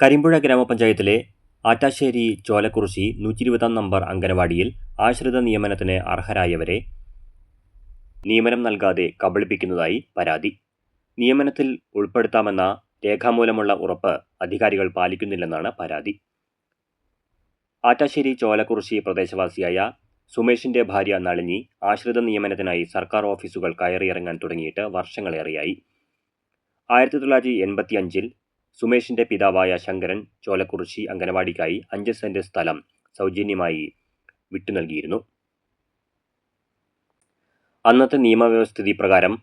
കരിമ്പുഴ ഗ്രാമപഞ്ചായത്തിലെ ആറ്റാശ്ശേരി ചോലക്കുറിശി നൂറ്റി ഇരുപതാം നമ്പർ അംഗനവാടിയിൽ ആശ്രിത നിയമനത്തിന് അർഹരായവരെ നിയമനം നൽകാതെ കബളിപ്പിക്കുന്നതായി പരാതി. നിയമനത്തിൽ ഉൾപ്പെടുത്താമെന്ന രേഖാമൂലമുള്ള ഉറപ്പ് അധികാരികൾ പാലിക്കുന്നില്ലെന്നാണ് പരാതി. ആറ്റാശ്ശേരി ചോലക്കുറിശി പ്രദേശവാസിയായ സുമേഷിന്റെ ഭാര്യ നളിനി ആശ്രിത നിയമനത്തിനായി സർക്കാർ ഓഫീസുകൾ കയറിയിറങ്ങാൻ തുടങ്ങിയിട്ട് വർഷങ്ങളേറെയായി. ആയിരത്തി തൊള്ളായിരത്തി എൺപത്തി അഞ്ചിൽ സുമേഷിന്റെ പിതാവായ ശങ്കരൻ ചോലക്കുറിശി അംഗനവാടിക്കായി അഞ്ച് സെന്റ് സ്ഥലം സൗജന്യമായി വിട്ടു നൽകിയിരുന്നു അന്നത്തെ നിയമവ്യവസ്ഥിതി പ്രകാരം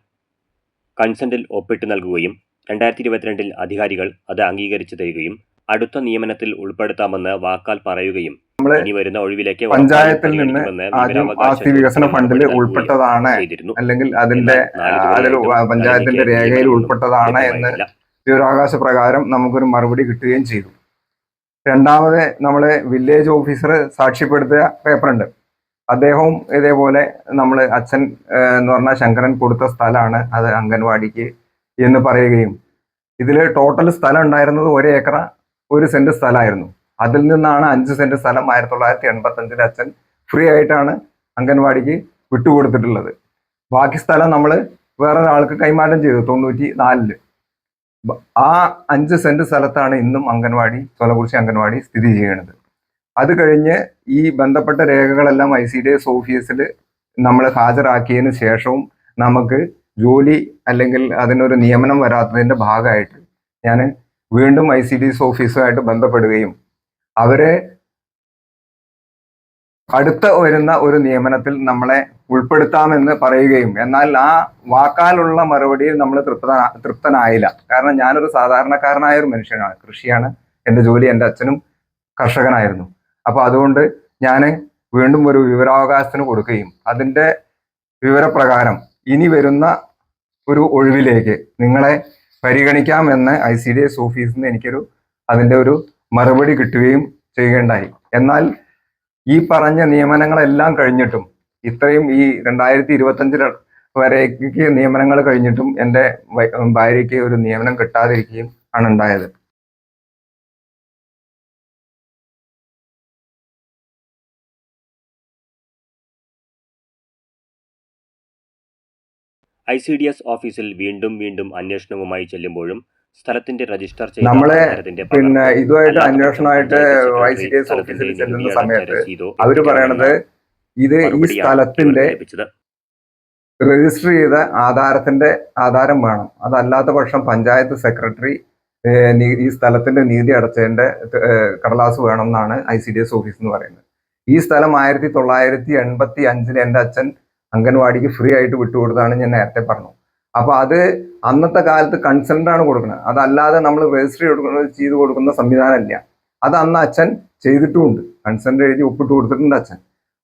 കൺസെന്റിൽ ഒപ്പിട്ട് നൽകുകയും രണ്ടായിരത്തി ഇരുപത്തിരണ്ടിൽ അധികാരികൾ അത് അംഗീകരിച്ചു തരികയും അടുത്ത നിയമനത്തിൽ ഉൾപ്പെടുത്താമെന്ന് വാക്കാൽ പറയുകയും ഇനി വരുന്ന ഒഴിവിലേക്ക് പഞ്ചായത്തിൽ നിന്ന് ആസ്തി വികസന ഫണ്ടിൽ ഉൾപ്പെട്ടതാണ് അല്ലെങ്കിൽ അതിന്റെ പഞ്ചായത്തിന്റെ രേഖയിൽ ഉൾപ്പെട്ടതാണ് എന്ന്. വിവരാവകാശ പ്രകാരം നമുക്കൊരു മറുപടി കിട്ടുകയും ചെയ്തു. രണ്ടാമത് നമ്മളെ വില്ലേജ് ഓഫീസർ സാക്ഷ്യപ്പെടുത്തിയ പേപ്പറുണ്ട്. അദ്ദേഹവും ഇതേപോലെ നമ്മൾ അച്ഛൻ എന്ന് പറഞ്ഞ ശങ്കരൻ കൊടുത്ത സ്ഥലമാണ് അത് അംഗൻവാടിക്ക് എന്ന് പറയുകയും ഇതിൽ ടോട്ടൽ സ്ഥലം ഉണ്ടായിരുന്നത് ഒരു ഏക്കറ ഒരു സെന്റ് സ്ഥലമായിരുന്നു. അതിൽ നിന്നാണ് അഞ്ച് സെന്റ് സ്ഥലം ആയിരത്തി തൊള്ളായിരത്തി എൺപത്തി അഞ്ചിൽ അച്ഛൻ ഫ്രീ ആയിട്ടാണ് അംഗൻവാടിക്ക് വിട്ടുകൊടുത്തിട്ടുള്ളത്. ബാക്കി സ്ഥലം നമ്മൾ വേറൊരാൾക്ക് കൈമാറ്റം ചെയ്തു തൊണ്ണൂറ്റി നാലിൽ ആ അഞ്ച് സെന്റ് സ്ഥലത്താണ് ഇന്നും അംഗൻവാടി ചൊലകുറിശി അംഗൻവാടി സ്ഥിതി ചെയ്യുന്നത്. അത് കഴിഞ്ഞ് ഈ ബന്ധപ്പെട്ട രേഖകളെല്ലാം ഐ സി ഡി എസ് ഓഫീസിൽ നമ്മൾ ഹാജരാക്കിയതിന് ശേഷവും നമുക്ക് ജോലി അല്ലെങ്കിൽ അതിനൊരു നിയമനം വരാത്തതിന്റെ ഭാഗമായിട്ട് ഞാൻ വീണ്ടും ഐ സി ഡി എസ് ഓഫീസുമായിട്ട് ബന്ധപ്പെടുകയും അവരെ അടുത്ത വരുന്ന ഒരു നിയമനത്തിൽ നമ്മളെ ഉൾപ്പെടുത്താമെന്ന് പറയുകയും എന്നാൽ ആ വാക്കാലുള്ള മറുപടിയിൽ നമ്മൾ തൃപ്ത തൃപ്തനായില്ല. കാരണം ഞാനൊരു സാധാരണക്കാരനായ ഒരു മനുഷ്യനാണ്. കൃഷിയാണ്. എന്റെ ജോലി എന്റെ അച്ഛനും കർഷകനായിരുന്നു. അപ്പോൾ അതുകൊണ്ട് ഞാൻ വീണ്ടും ഒരു വിവരാവകാശത്തിന് കൊടുക്കുകയും അതിന്റെ വിവരപ്രകാരം ഇനി വരുന്ന ഒരു ഒഴിവിലേക്ക് നിങ്ങളെ പരിഗണിക്കാമെന്ന് ഐ സി ഡി എസ് ഓഫീസിൽ നിന്ന് എനിക്കൊരു അതിന്റെ ഒരു മറുപടി കിട്ടുകയും ചെയ്യുകയുണ്ടായി. എന്നാൽ ഈ പറഞ്ഞ നിയമനങ്ങളെല്ലാം കഴിഞ്ഞിട്ടും ഇത്രയും ഈ രണ്ടായിരത്തി ഇരുപത്തഞ്ചിൽ വരേക്ക് നിയമനങ്ങൾ കഴിഞ്ഞിട്ടും എന്റെ ഭാര്യയ്ക്ക് ഒരു നിയമനം കിട്ടാതിരിക്കുകയും ആണ് ഉണ്ടായത്. ഐ സി ഡി എസ് ഓഫീസിൽ വീണ്ടും വീണ്ടും അന്വേഷണവുമായി ചെല്ലുമ്പോഴും സ്ഥലത്തിന്റെ രജിസ്റ്റർ ചെയ്ത നമ്മളെ പിന്നെ ഇതുമായിട്ട് അന്വേഷണമായിട്ട് വൈ ഐ സി ഡി എസ് ഓഫീസിൽ ചെല്ലുന്ന സമയത്ത് അവർ പറയണത് ഇത് ഈ സ്ഥലത്തിന്റെ രജിസ്റ്റർ ചെയ്ത ആധാരത്തിന്റെ ആധാരം വേണം. അതല്ലാത്ത പക്ഷം പഞ്ചായത്ത് സെക്രട്ടറി ഈ സ്ഥലത്തിന്റെ നീതി അടച്ചതിന്റെ കടലാസ് വേണം എന്നാണ് I C D S office എന്ന് പറയുന്നത്. ഈ സ്ഥലം ആയിരത്തി തൊള്ളായിരത്തി എൺപത്തി അഞ്ചിൽ എന്റെ അച്ഛൻ അംഗൻവാടിക്ക് ഫ്രീ ആയിട്ട് വിട്ടുകൊടുത്താണ് ഞാൻ നേരത്തെ പറഞ്ഞു. അപ്പൊ അത് അന്നത്തെ കാലത്ത് കൺസെന്റ് ആണ് കൊടുക്കുന്നത്. അതല്ലാതെ നമ്മൾ രജിസ്റ്റർ കൊടുക്കുന്നത് ചെയ്ത് കൊടുക്കുന്ന സംവിധാനമല്ല. അത് അന്ന് അച്ഛൻ ചെയ്തിട്ടുമുണ്ട്. കൺസെന്റ് എഴുതി ഒപ്പിട്ട് കൊടുത്തിട്ടുണ്ട് അച്ഛൻ.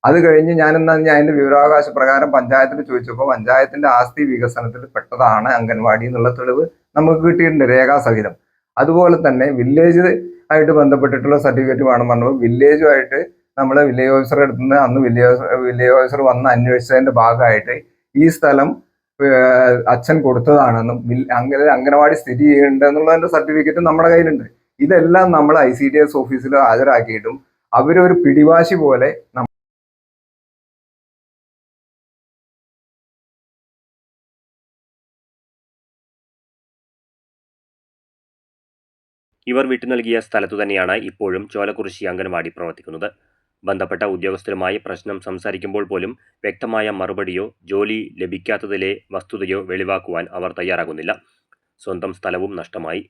അത് കഴിഞ്ഞ് ഞാൻ എന്താ ഞാൻ അതിന്റെ വിവരാവകാശ പ്രകാരം പഞ്ചായത്തിൽ ചോദിച്ചപ്പോൾ പഞ്ചായത്തിന്റെ ആസ്തി വികസനത്തിൽ പെട്ടതാണ് അംഗൻവാടി എന്നുള്ള തെളിവ് നമുക്ക് കിട്ടിയിട്ടുണ്ട് രേഖാസഹിതം അതുപോലെ തന്നെ വില്ലേജ് ആയിട്ട് ബന്ധപ്പെട്ടിട്ടുള്ള സർട്ടിഫിക്കറ്റ് വേണം പറഞ്ഞപ്പോൾ വില്ലേജുമായിട്ട് നമ്മൾ വില്ലേജ് ഓഫീസർ അടുത്തുനിന്ന് അന്ന് വില്ലേജ് വില്ലേജ് ഓഫീസർ വന്ന് അന്വേഷിച്ചതിന്റെ ഭാഗമായിട്ട് ഈ സ്ഥലം അച്ഛൻ കൊടുത്തതാണെന്നും അങ്ങനെ അംഗ- അംഗനവാടി സ്ഥിതി ചെയ്യുന്നുണ്ട് എന്നുള്ളതിന്റെ സർട്ടിഫിക്കറ്റ് നമ്മുടെ കയ്യിലുണ്ട്. ഇതെല്ലാം നമ്മൾ ഐ സി ഡി എസ് ഓഫീസിൽ ഹാജരാക്കിയിട്ടും അവരൊരു പിടിവാശി പോലെ ഇവർ വിട്ടു നൽകിയ സ്ഥലത്തു തന്നെയാണ് ഇപ്പോഴും ചോലക്കുറിശി അംഗൻവാടി പ്രവർത്തിക്കുന്നത്. ബന്ധപ്പെട്ട ഉദ്യോഗസ്ഥരുമായി പ്രശ്നം സംസാരിക്കുമ്പോൾ പോലും വ്യക്തമായ മറുപടിയോ ജോലി ലഭിക്കാത്തതിലെ വസ്തുതയോ വെളിവാക്കുവാൻ അവർ തയ്യാറാകുന്നില്ല. സ്വന്തം സ്ഥലവും നഷ്ടമായി.